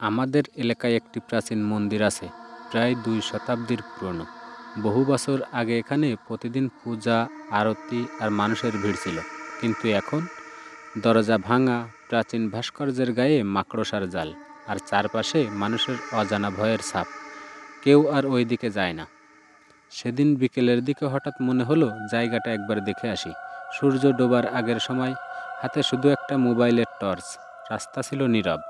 আমাদের এলাকায় একটি প্রাচীন মন্দির আছে, প্রায় দুই শতাব্দীর পুরনো। বহু বছর আগে এখানে প্রতিদিন পূজা, আরতি আর মানুষের ভিড় ছিল। কিন্তু এখন দরজা ভাঙা, প্রাচীন ভাস্কর্যের গায়ে মাকড়সার জাল আর চারপাশে মানুষের অজানা ভয়ের ছাপ। কেউ আর ওই দিকে যায় না। সেদিন বিকেলের দিকে হঠাৎ মনে হলো জায়গাটা একবার দেখে আসি। সূর্য ডোবার আগের সময় হাতে শুধু একটা মোবাইলের টর্চ, রাস্তা ছিল নীরব।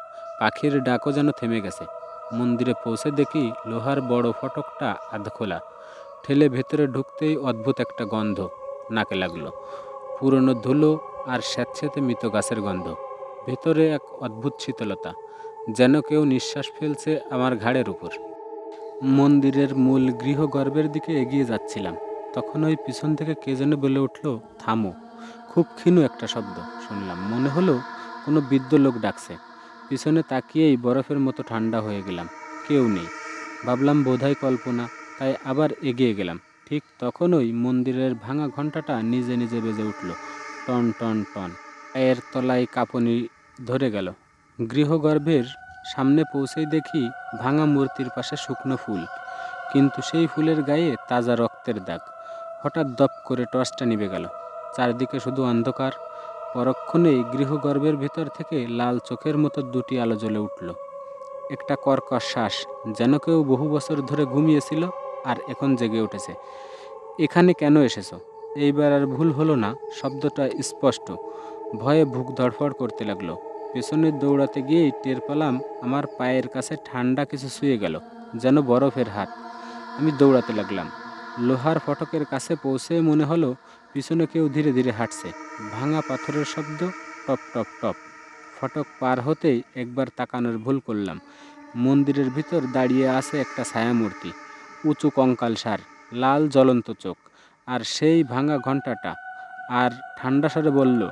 পাখির ডাকও যেন থেমে গেছে। মন্দিরে পৌঁছে দেখি লোহার বড় ফটকটা আধ খোলা। ঠেলে ভেতরে ঢুকতেই অদ্ভুত একটা গন্ধ নাকে লাগল। পুরনো ধুলো আর স্যাঁতস্যাঁতে মৃত গাছের গন্ধ। ভেতরে এক অদ্ভুত শীতলতা, যেন কেউ নিঃশ্বাস ফেলছে আমার ঘাড়ের উপর। মন্দিরের মূল গৃহগর্ভের দিকে এগিয়ে যাচ্ছিলাম। তখন ওই পিছন থেকে কে যেন বলে উঠল, থামো। খুব ক্ষীণ একটা শব্দ শুনলাম। মনে হলো কোনো বৃদ্ধ লোক ডাকছে। পিছনে তাকিয়েই বরফের মতো ঠান্ডা হয়ে গেলাম। কেউ নেই। ভাবলাম বোধহয় কল্পনা, তাই আবার এগিয়ে গেলাম। ঠিক তখনই মন্দিরের ভাঙা ঘন্টাটা নিজে নিজে বেজে উঠল। টন টন টন। পায়ের তলায় কাঁপুনি ধরে গেল। গৃহগর্ভের সামনে পৌঁছেই দেখি ভাঙা মূর্তির পাশে শুকনো ফুল। কিন্তু সেই ফুলের গায়ে তাজা রক্তের দাগ। হঠাৎ দপ করে টর্চটা নিভে গেল। চারদিকে শুধু অন্ধকার। পরক্ষণেই গৃহগর্ভের ভেতর থেকে লাল চোখের মতো দুটি আলো জ্বলে উঠল। একটা কর্কশ শ্বাস যেন কেউ বহু বছর ধরে ঘুমিয়েছিল আর এখন জেগে উঠেছে। এখানে কেন এসেছ? এইবার আর ভুল হলো না? শব্দটা স্পষ্ট। ভয়ে বুক ধড়ফড় করতে লাগল। পেছনে দৌড়াতে গিয়েই টের পেলাম আমার পায়ের কাছে ঠান্ডা কিছু শুয়ে গেল, যেন বরফের হাত। আমি দৌড়াতে লাগলাম। লোহার ফটকের কাছে পৌঁছে মনে হলো পিছনে কেউ ধীরে ধীরে হাঁটছে। ভাঙা পাথরের শব্দ, টপ টপ টপ। ফটক পার হতেই একবার তাকানোর ভুল করলাম। মন্দিরের ভিতর দাঁড়িয়ে আছে একটা ছায়ামূর্তি। উঁচু কঙ্কাল সার, লাল জ্বলন্ত চোখ। আর সেই ভাঙা ঘন্টাটা আর ঠান্ডা স্বরে বলল,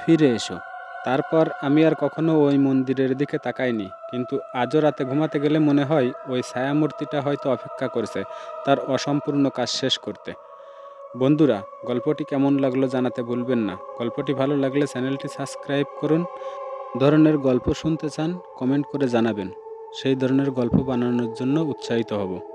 ফিরে এসো। তারপর আমি আর কখনো ওই মন্দিরের দিকে তাকাইনি। কিন্তু আজও রাতে ঘুমাতে গেলে মনে হয় ওই ছায়ামূর্তিটা হয়তো অপেক্ষা করছে, তার অসম্পূর্ণ কাজ শেষ করতে। বন্ধুরা, গল্পটি কেমন লাগল জানাতে ভুলবেন না। গল্পটি ভালো লাগলে চ্যানেলটি সাবস্ক্রাইব করুন। ধরনের গল্প শুনতে চান, কমেন্ট করে জানাবেন। সেই ধরনের গল্প বানানোর জন্য উৎসাহিত হব।